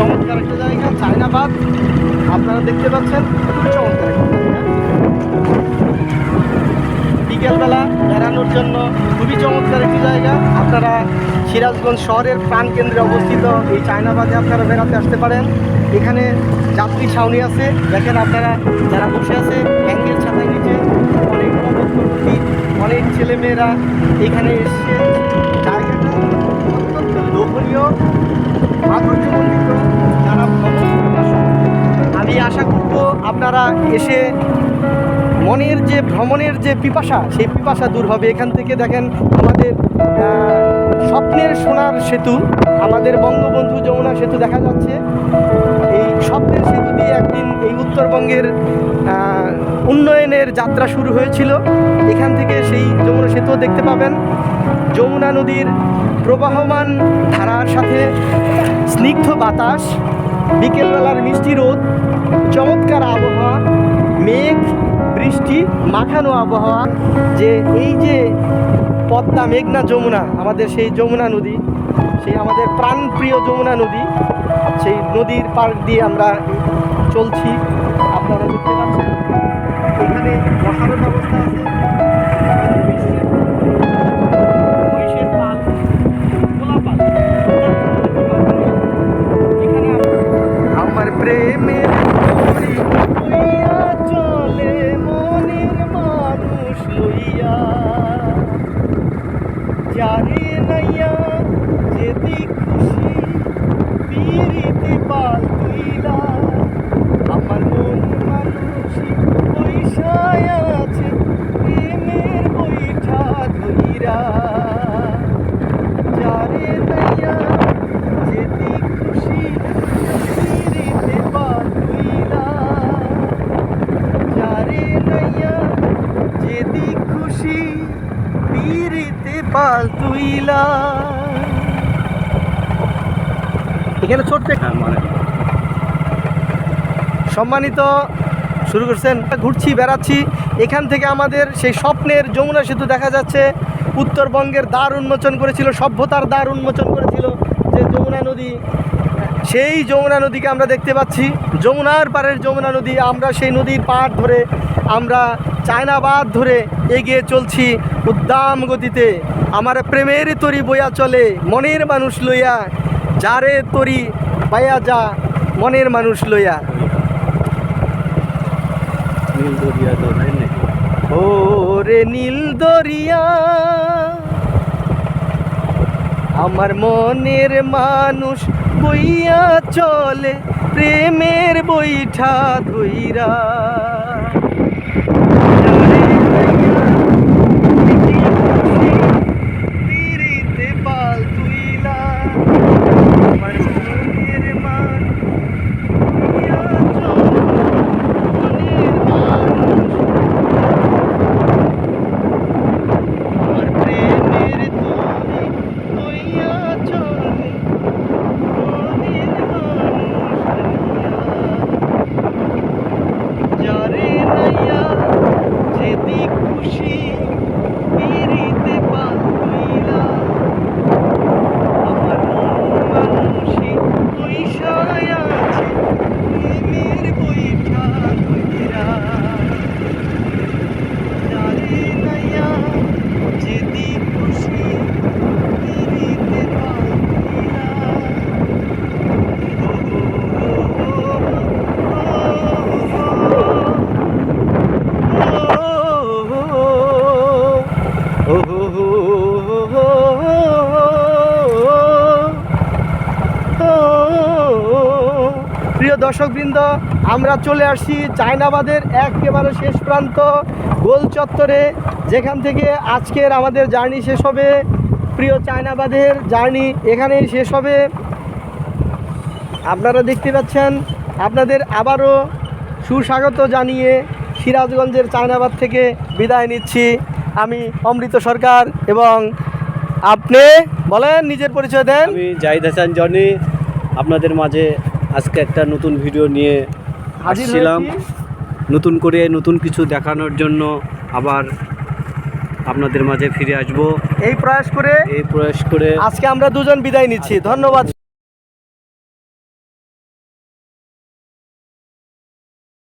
একটা জায়গা, চায়নাবাদ। আপনারা দেখতে পাচ্ছেন চমৎকার। বিকেলবেলা বেড়ানোর জন্য খুবই চমৎকার একটি জায়গা। আপনারা সিরাজগঞ্জ শহরের প্রাণকেন্দ্রে অবস্থিত এই চায়নাবাদে আপনারা বেড়াতে আসতে পারেন। এখানে যাত্রী ছাউনি আছে। দেখেন আপনারা যারা বসে আছে ব্যাংকের ছাতার নিচে। অনেক নবদম্পতি অনেক ছেলেমেয়েরা এখানে এসে জায়গাটা অত্যন্ত লোভনীয় মাধুর্যমণ্ডিত আপনারা এসে মনের যে ভ্রমণের যে পিপাসা, সেই পিপাসা দূর হবে। এখান থেকে দেখেন আমাদের স্বপ্নের সোনার সেতু, আমাদের বঙ্গবন্ধু যমুনা সেতু দেখা যাচ্ছে। এই স্বপ্নের সেতু দিয়ে একদিন এই উত্তরবঙ্গের উন্নয়নের যাত্রা শুরু হয়েছিল। এখান থেকে সেই যমুনা সেতুও দেখতে পাবেন। যমুনা নদীর প্রবাহমান ধারার সাথে স্নিগ্ধ বাতাস, বিকেলবেলার মিষ্টি রোদ চমৎকার আবহাওয়া, মেঘ, বৃষ্টি, মাখানো আবহাওয়া, যে এই যে পদ্মা মেঘনা যমুনা, আমাদের সেই যমুনা নদী, সেই আমাদের প্রাণপ্রিয় যমুনা নদী, সেই নদীর পাড় দিয়ে আমরা চলছি। আপনারা দেখতে পাচ্ছেন, এখানে বসানোর ব্যবস্থা আছে। পিরিতে পাল তুইলা আমার এখানে ছোট্ট একটা সম্মানিত শুরু করছেন। ঘুরছি বেড়াচ্ছি। এখান থেকে আমাদের সেই স্বপ্নের যমুনা সেতু দেখা যাচ্ছে। উত্তরবঙ্গের দ্বার উন্মোচন করেছিল সভ্যতার দ্বার উন্মোচন করেছিল যে যমুনা নদী। সেই যমুনা নদীকে আমরা দেখতে পাচ্ছি। যমুনার পাড়ের যমুনা নদী আমরা সেই নদীর পাড় ধরে আমরা চায়নাবাদ ধরে এগিয়ে চলছি উদ্দাম গতিতে। আমার প্রেমের তরি বইয়া চলে মনের মানুষ লইয়া যারে তরি পাইয়া যা মনের মানুষ লইয়া। নীল দরিয়া তো ও রে নীল দরিয়া আমার মনের মানুষ বইয়া চলে প্রেমের বইঠা ধইরা তীরিতে পাল তুইলা আমার মনের মানুষ বইয়া চলে মনের মানুষ আমার প্রেমের তরি হইয়া চলে মনের মানুষ যারে নাইয়া যেদি খুশি পিরিতে পাইলা আমার মন মানুষই পয়সায় আছে প্রেমের বইঠা কইরা যারে নাইয়া যেদি খুশি পিরিতে পাইলা প্রিয় দর্শকবৃন্দ, আমরা চলে আসছি চায়নাবাদের একেবারে শেষ প্রান্ত, গোল চত্বরে, যেখান থেকে আজকের আমাদের জার্নি শেষ হবে। প্রিয় চায়নাবাদের জার্নি এখানেই শেষ হবে। আপনারা দেখতে পাচ্ছেন, আপনাদের আবারও সুস্বাগত জানিয়ে সিরাজগঞ্জের চায়নাবাদ থেকে বিদায় নিচ্ছি। আমি অমৃত সরকার এবং আপনি বলেন, নিজের পরিচয় দেন। আমি জাহিদ হাসান, জনি। আপনাদের মাঝে আজকে একটা নতুন ভিডিও নিয়ে আসছিলাম। নতুন করে নতুন কিছু দেখানোর জন্য আবার আপনাদের মাঝে ফিরে আসব। এই প্রয়াস করে এই প্রয়াস করে আজকে আমরা দুজন বিদায় নিচ্ছি। ধন্যবাদ।